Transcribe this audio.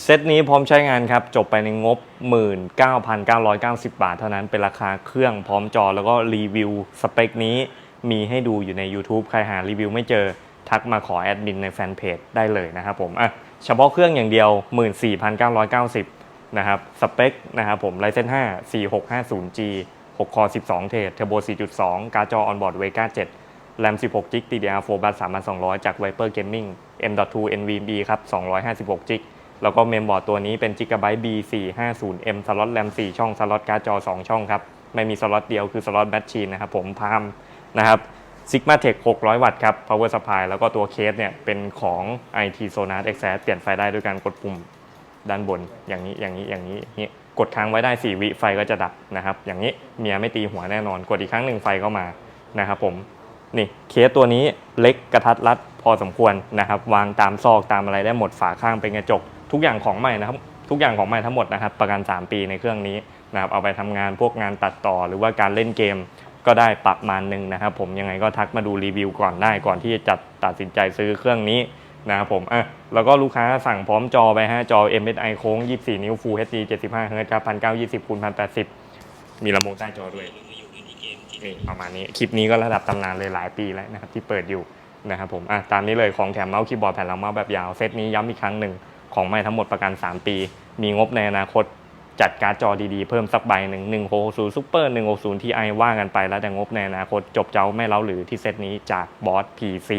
เซตนี้พร้อมใช้งานครับ จบไปในงบ 19,990 บาท เท่านั้นเป็นราคาเครื่องพร้อมจอแล้วก็รีวิวสเปคนี้มีให้ดูอยู่ใน YouTube ใครหารีวิวไม่เจอทักมาขอแอดมินในแฟนเพจได้เลยนะครับผมอะเฉพาะเครื่องอย่างเดียว 14,990 นะครับ สเปคนะครับผม Ryzen 5 4650G 6คอ12 เทรดเทอร์โบ 4.2 การ์ดจอ onboard Vega 7แรม16 g b DDR4 บัส3,200 จาก Viper Gaming M.2 NVMe ครับ256 g b แล้วก็เมมบอร์ดตัวนี้เป็น Gigabyte B450M สล็อตแรม4ช่องสล็อตการ์ดจอ 2 ช่องครับ ไม่มีสล็อตเดียวคือสล็อตแบตชีนนะครับผมพามนะครับ Sigma Tech 600 วัตต์ครับ Power Supply แล้วก็ตัวเคสเนี่ยเป็นของ IT Sonar Express เปลี่ยนไฟได้ด้วยการกดปุ่มด้านบนอย่างนี้อย่างนี้อย่างนี้นี้กดค้างไว้ได้ 4 วิไฟก็จะดับนะครับ อย่างนี้เมียไม่ตีหัวแน่นอน กดอีกครั้งหนึ่งไฟก็มานะครับผมนี่เคสตัวนี้เล็กกระทัดรัดพอสมควรนะครับ วางตามซอกตามอะไรได้หมดฝาข้างเป็นกระจก ทุกอย่างของใหม่นะครับทุกอย่างของใหม่ทั้งหมดนะครับ ประกัน 3 ปีในเครื่องนี้นะครับเอาไปทำงานพวกงานตัดต่อ หรือว่าการเล่นเกมก็ได้ประมาณหนึ่งนะครับ ผมยังไงก็ทักมาดูรีวิวก่อนได้ก่อนที่จะจัดตัดสินใจซื้อเครื่องนี้นะครับผมอะแล้วก็ลูกค้าสั่งพร้อมจอไปฮะจอ MSI โค้ง 24 นิ้ว Full HD 75 Hz ครับ1920คูณ1080 มีลำโพงใต้จอด้วยนี่ประมาณนี้คลิปนี้ก็ระดับตำนานเลยหลายปีแล้วนะครับที่เปิดอยู่นะครับผมอะตามนี้เลยของแถมเมาส์คีย์บอร์ดแผ่นรองเมาส์แบบยาวเซตนี้ย้ำอีกครั้งหนึ่ง ของใหม่ทั้งหมดประกัน 3 ปี มีงบในอนาคตจัดการ์ดจอดีๆ เพิ่มสักใบหนึ่ง1660 Super 160 Ti ว่ากันไปแล้วแต่งบในอนาคตจบเจ้าไม่เล้าหรือที่เซตนี้จากบอส PC